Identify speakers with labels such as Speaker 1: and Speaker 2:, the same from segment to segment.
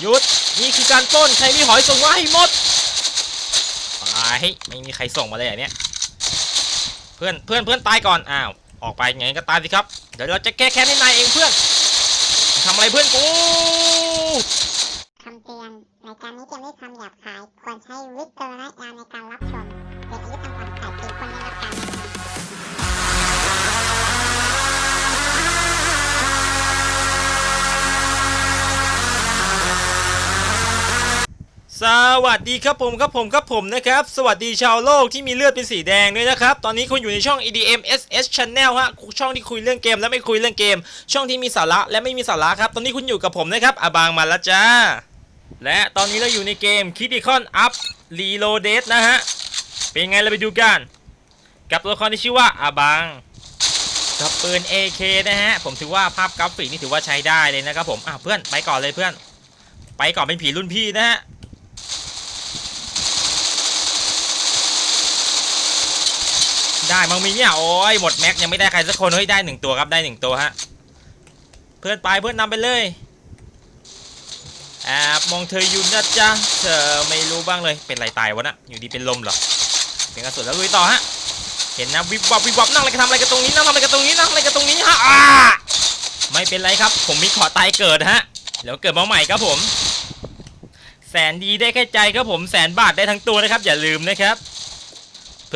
Speaker 1: หยุด นี่คือการปล้น ใครมีหอยส่งมาให้หมดตายไม่มีใครส่งมาเลยอันเนี้ยเพื่อนเพื่อนเพื่อนตายก่อน อ้าว ออกไปไงก็ตายสิครับ เดี๋ยวเราจะแก้แค้นให้นายเองเพื่อนทำอะไรเพื่อนกู
Speaker 2: คำเตือนรายการนี้จะไม่คำหยาบคาย ควรใช้วิจารณญาณในการรับชม เด็กอายุ
Speaker 1: สวัสดีครับผมครับผมครับผมนะครับ สวัสดีชาวโลกที่มีเลือดเป็นสีแดงด้วยนะครับ ตอนนี้คุณอยู่ในช่อง EDM SS Channel ฮะช่องที่คุยเรื่องเกมและไม่คุยเรื่องเกม ช่องที่มีสาระและไม่มีสาระครับ ตอนนี้คุณอยู่กับผมนะครับอาบางมาล้วจ้า และตอนนี้เราอยู่ในเกม Critical Up Reloaded นะฮะ เป็นไงเราไปดูกัน กับตัวละครที่ชื่อว่าอาบางกับปืน AK นะฮะผมถือว่าภาพกราฟิกนี่ถือว่าใช้ได้เลยนะครับผมอะเพื่อนไปก่อนเลยเพื่อน ไปก่อนเป็นผีรุ่นพี่นะฮะ ได้มั้งมีเนี่ยโอ้ยหมดแม็กยังไม่ได้ใครสักคนเฮ้ยได้หนึ่งตัวครับได้หนึ่งตัวฮะเพื่อนไปเพื่อนนำไปเลยแอบมองเธออยู่นะจ๊ะเธอไม่รู้บ้างเลยเป็นไรตายวะนะอยู่ดีเป็นลมเหรอเป็นกระสุนแล้วลุยต่อฮะเห็นนะวิบวับวิบวับนั่งอะไรกันทำอะไรกันตรงนี้นั่งทำอะไรกันตรงนี้นั่งอะไรกันตรงนี้ฮะอ่าไม่เป็นไรครับ ผมมีขอตายเกิดฮะเดี๋ยวเกิดมาใหม่ครับผม แสนดีได้แค่ใจครับผมแสนบาทได้ทั้งตัวนะครับ อย่าลืมนะครับ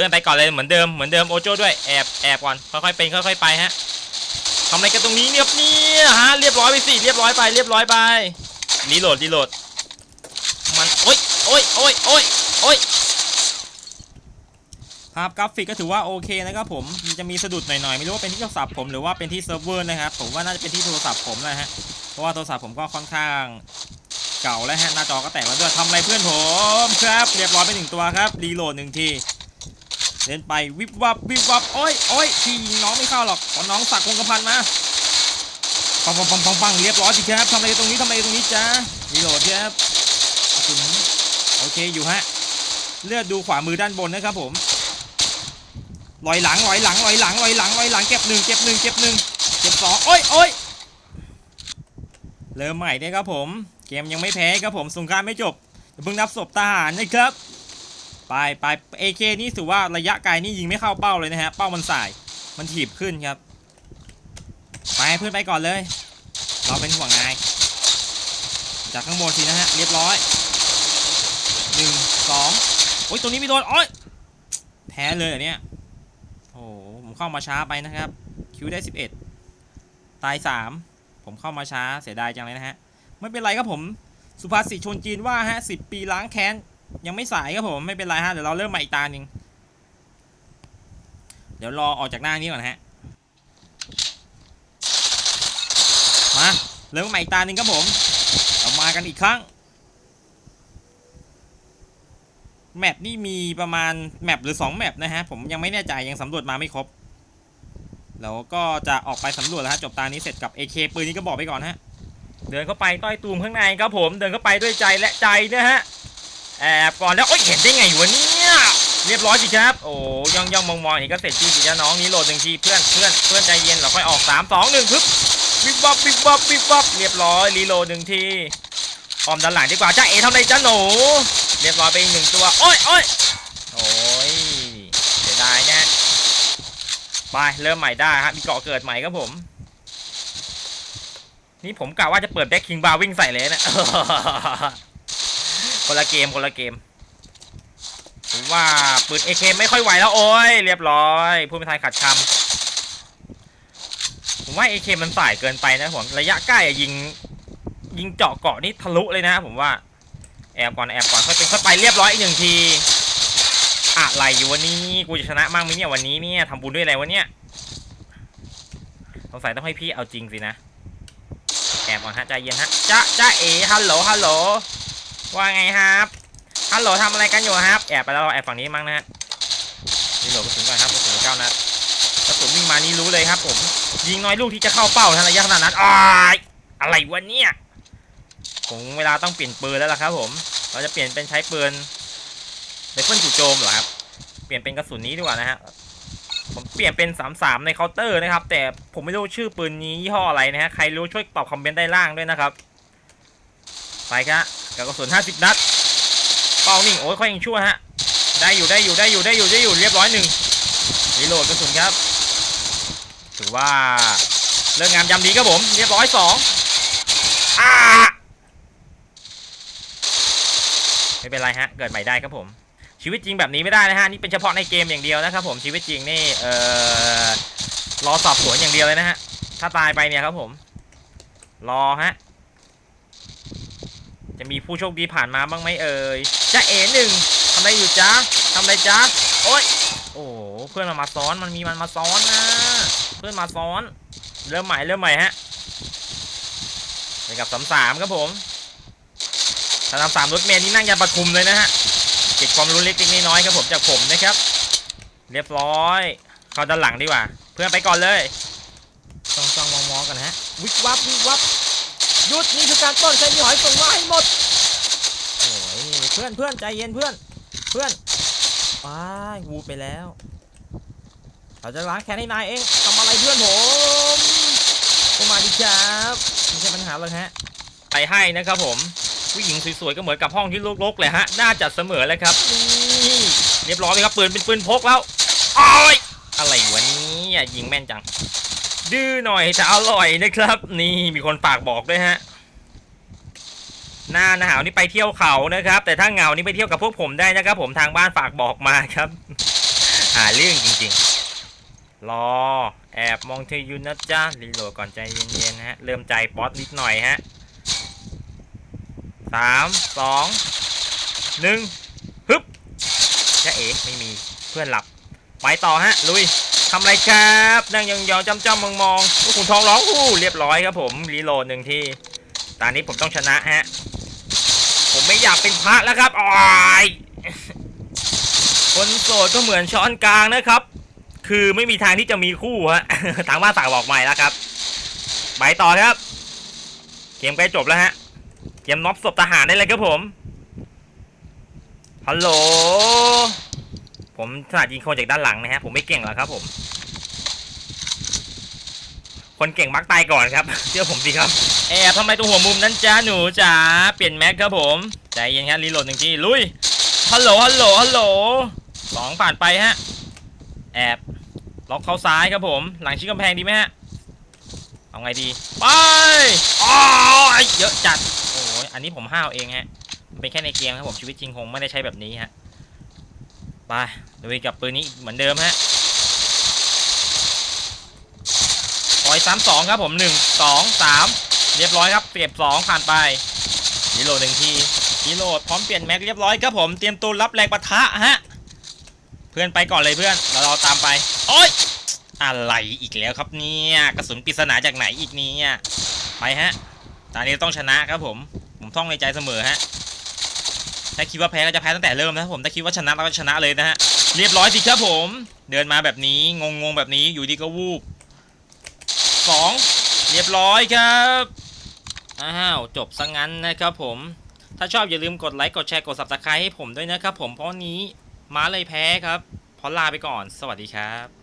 Speaker 1: พื่อนไปก่อนเลยเหมือนเดิมเหมือนเดิมโอโจ้ด้วยแอบแอบก่อนค่อยๆเป็นค่อยๆไปฮะทำอะไรกันตรงนี้เนี่ยเนี่ยฮะเรียบร้อยไปสิเรียบร้อยไปเรียบร้อยไปรีโหลดรีโหลดมันโอ๊ยโอ๊ยโอ๊ยโอ๊ยโอ๊ยภาพกราฟิกก็ถือว่าโอเคนะครับผมมันจะมีสะดุดหน่อยๆไม่รู้ว่าเป็นที่โทรศัพท์ผมหรือว่าเป็นที่เซิร์ฟเวอร์นะครับผมว่าน่าจะเป็นที่โทรศัพท์ผมแหละฮะเพราะว่าโทรศัพท์ผมก็ค่อนข้างเก่าแล้วฮะหน้าจอก็แตกแล้วด้วยทำอะไรเพื่อนผมครับเรียบร้อยไปหนึ่งตัวครับรีโหลดหนึ่งที เล่นไปวิบวับวิบวับโอ้ยโอ้ยพี่ยิงน้องไม่เข้าหรอกเพราะน้องสักคงกระพันมาปังปังปังปังปังเรียบร้อยสิครับทำอะไรตรงนี้ทำอะไรตรงนี้จ้ารีโหลดครับโอเคอยู่ฮะเลือดดูขวามือด้านบนนะครับผมลอยหลังลอยหลังลอยหลังลอยหลังลอยหลังเก็บหนึ่งเก็บหนึ่งเก็บหนึ่งเก็บสองโอ้ยโอ้ยเริ่มใหม่เนี่ยครับผม เกมยังไม่แพ้ครับผมสงครามไม่จบเพิ่งนับศพทหารนะครับ ไปไป AK นี่ถือว่าระยะไกลนี่ยิงไม่เข้าเป้าเลยนะฮะ เป้ามันสาย มันถีบขึ้นครับ ไปเพื่อนไปก่อนเลย เราเป็นห่วงนาย จากข้างบนทีนะฮะ เรียบร้อยหนึ่งสองโอ้ยตรงนี้ไม่โดนโอ้ยแพ้เลยเนี่ยโอ้ผมเข้ามาช้าไปนะครับ คิวได้ 11 ตาย 3 ผมเข้ามาช้าเสียดายจังเลยนะฮะ ไม่เป็นไรครับผม สุภาษิตชนจีนว่าฮะสิปีล้างแค้น ยังไม่สายครับผมไม่เป็นไรฮะเดี๋ยวเราเริ่มใหม่อีกตาหนึ่งเดี๋ยวรอออกจากหน้านี้ก่อนฮะมาเริ่มใหม่อีกตาหนึ่งครับผมเรามากันอีกครั้งแมปนี่มีประมาณแมปหรือ2แมปนะฮะผมยังไม่แน่ใจยังสำรวจมาไม่ครบแล้วก็จะออกไปสำรวจแล้วฮะจบตานี้เสร็จกับ AK ปืนนี้ก็บอกไปก่อนฮะเดินเข้าไปต้อยตูมข้างในครับผม เดินเข้าไปด้วยใจและใจนะฮะ แอบก่อนแล้วโอ๊ยเห็นได้ไงวะเนี่ยเรียบร้อยสิครับ โอ้ย่องย่องมองมองนี่ก็เสร็จที่สิจ้าน้องนี้โหลดหนึ่งทีเพื่อนเพื่อนเพื่อนใจเย็นเราค่อยออกสามสองหนึ่งปึ๊บวิบวับวิบวับวิบวับเรียบร้อยรีโหลดหนึ่งทีออมด้านหลังดีกว่าจ้าเอ๋ทำไรจ้าหนู เรียบร้อยไปอีกหนึ่งตัวโอ้ยโอ้ยโอ้ยเสียดายนะไปเริ่มใหม่ได้ฮะมีเกาะเกิดใหม่ครับผม นี่ผมกะว่าจะเปิดแบ็คคิงบาร์วิ่งใส่เลยนะ คนละเกมคนละเกมผมว่าปืน AK ไม่ค่อยไหวแล้วโอ้ยเรียบร้อยพูดไม่ทันขัดคำผมว่า AK มันสายเกินไปนะผมระยะใกล้ยิงยิงเจาะเกาะนี่ทะลุเลยนะ ผมว่าแอบก่อนแอบก่อนค่อยเป็นค่อยไปเรียบร้อยอีกหนึ่งทีอะไรอยู่วันนี้กูจะชนะมั่งไหมเนี่ยวันนี้เนี่ยทำบุญด้วยอะไรวะเนี่ยสงสัยต้องให้พี่เอาจริงสินะแอบก่อนฮะใจเย็นฮะจ้าจ้าเอฮัลโหลฮัลโหล ว่าไงครับฮัลโหลทำอะไรกันอยู่ครับ แอบไปแล้วแอบฝั่งนี้มั้งนะฮะนี่โหลกระสุนก่อนครับกระสุนเก้านัดกระสุนวิ่งมานี่รู้เลยครับผม ยิงน้อยลูกที่จะเข้าเป้าทันระยะขนาดนั้นอ้ายอะไรวะเนี่ยผมเวลาต้องเปลี่ยนปืนแล้วล่ะครับ ผม เราจะเปลี่ยนเป็นใช้ปืนไรเฟิลจู่โจมเหรอครับ เปลี่ยนเป็นกระสุนนี้ดีกว่านะฮะ ผมเปลี่ยนเป็น33ในเคาน์เตอร์นะครับ แต่ผมไม่รู้ชื่อปืนนี้ยี่ห้ออะไรนะฮะ ใครรู้ช่วยตอบคอมเมนต์ได้ล่างด้วยนะครับ ไปครับ กับกระสุน50 นัด เป้านิ่ง โอ้ยค่อยยังชั่วฮะ ได้อยู่ได้อยู่ได้อยู่ได้อยู่ได้อยู่เรียบร้อยหนึ่งรีโหลดกระสุนครับ ถือว่าเรื่องงามยำดีครับผม เรียบร้อยสองอ่าไม่เป็นไรฮะ เกิดใหม่ได้ครับผม ชีวิตจริงแบบนี้ไม่ได้นะฮะ นี่เป็นเฉพาะในเกมอย่างเดียวนะครับผม ชีวิตจริงนี่ เอ่อ รอสอบสวนอย่างเดียวเลยนะฮะ ถ้าตายไปเนี่ยครับผม รอฮะ จะมีผู้โชคดีผ่านมาบ้างไหมเอ่ยจ้าเอ๋หนึ่งทำอะไรอยู่จ๊ะทำอะไรจ๊ะโอ๊ยโอ้เพื่อนมันมาซ้อนมันมีมันมาซ้อนนะเพื่อนมาซ้อน เริ่มใหม่เริ่มใหม่ฮะไปกับสามสามครับผมสามสามรถเมล์นี่นั่งยันปทุมเลยนะฮะเก็บความรู้เล็กๆน้อยๆครับผมจากผมนะครับ เรียบร้อย เข้าด้านหลังดีกว่า เพื่อนไปก่อนเลยจ้องจ้องมองมองๆกันนะฮะ วิบวับวิบวับ หยุดนี่คือการปล้นใช้มีหอยส่งมาให้หมดโอ้ยเพื่อนเพื่อนใจเย็นเพื่อน เพื่อนว้ายวูบไปแล้วเราจะล้างแค้นให้นายเองทำอะไรเพื่อนผมก็มาดิครับไม่ใช่ปัญหาเลยฮะไปให้นะครับผมผู้หญิงสวยๆก็เหมือนกับห้องที่รกๆเลยฮะน่าจะเสมอเลยครับนี่เรียบร้อยเลยครับปืนเป็นปืนพกแล้วโอ้ยอะไรวะเนี่ยยิงแม่นจัง ดื้อหน่อยแต่อร่อยนะครับ นี่มีคนฝากบอกด้วยฮะหน้าหนาวนี่ไปเที่ยวเขานะครับ แต่ถ้าเหงานี่ไปเที่ยวกับพวกผมได้นะครับ ผมทางบ้านฝากบอกมาครับ หาเรื่องจริงๆ รอ แอบมองเธออยู่นะจ๊ะรีโหลดก่อนใจเย็นๆฮะ เริ่มใจป๊อตนิดหน่อยฮะสามสองหนึ่งฮึบจะเอ๋ไม่มีเพื่อนหลับ ไปต่อฮะ ลุย ทำไรครับนั่งยองๆจ้ำๆมองๆพวกคุณทองร้องอู้เรียบร้อยครับผมรีโหลดหนึ่งที่ตอนนี้ผมต้องชนะฮะผมไม่อยากเป็นพระแล้วครับออยคนโสดก็เหมือนช้อนกลางนะครับ คือไม่มีทางที่จะมีคู่ฮะทางบ้านฝากบอกใหม่แล้วครับไปต่อครับเกมใกล้จบแล้วฮะเกมน็อปศพทหารได้เลยครับผมฮัลโหล ผมถนัดยิงคนจากด้านหลังนะฮะผมไม่เก่งหรอกครับ ผม คนเก่งมักตายก่อนครับเชื่อผมสิครับแอบทำไมตรงหัวมุมนั้นจ้าหนูจ๋าเปลี่ยนแม็กครับผมใจเย็นครับรีโหลดหนึ่งทีลุยฮัลโหลฮัลโหลฮัลโหลสองผ่านไปฮะแอบล็อกเข้าซ้ายครับผม หลังชิดกำแพงดีไหมฮะเอาไงดีไปอ๋อเยอะจัดโอ้ยอันนี้ผมห้าวเองฮะมันเป็นแค่ในเกมครับผมชีวิตจริงคงไม่ได้ใช้แบบนี้ฮะ ไปลุยกับปืนนี้เหมือนเดิมฮะปล่อยสามสองครับผมหนึ่งสองสามเรียบร้อยครับเสียบสองผ่านไปรีโหลหนึ่งทีรีโหลพร้อมเปลี่ยนแม็กเรียบร้อยครับผมเตรียมตัวรับแรงปะทะฮะเพื่อนไปก่อนเลยเพื่อนแล้วเราตามไปโอ๊ยอะไรอีกแล้วครับเนี่ยกระสุนปริศนาจากไหนอีกเนี่ยไปฮะตอนนี้ต้องชนะครับผมผมท่องในใจเสมอฮะ ถ้าคิดว่าแพ้ก็จะแพ้ตั้งแต่เริ่มนะครับผมถ้าคิดว่าชนะเราก็ชนะเลยนะฮะเรียบร้อยสิครับผม เดินมาแบบนี้งงงๆแบบนี้อยู่ดีก็วูบสองเรียบร้อยครับอ้าวจบซะงั้นนะครับผมถ้าชอบอย่าลืมกดไลค์กดแชร์กด subscribe ให้ผมด้วยนะครับผมเพราะนี้ม้าเลยแพ้ครับพราะลาไปก่อน สวัสดีครับ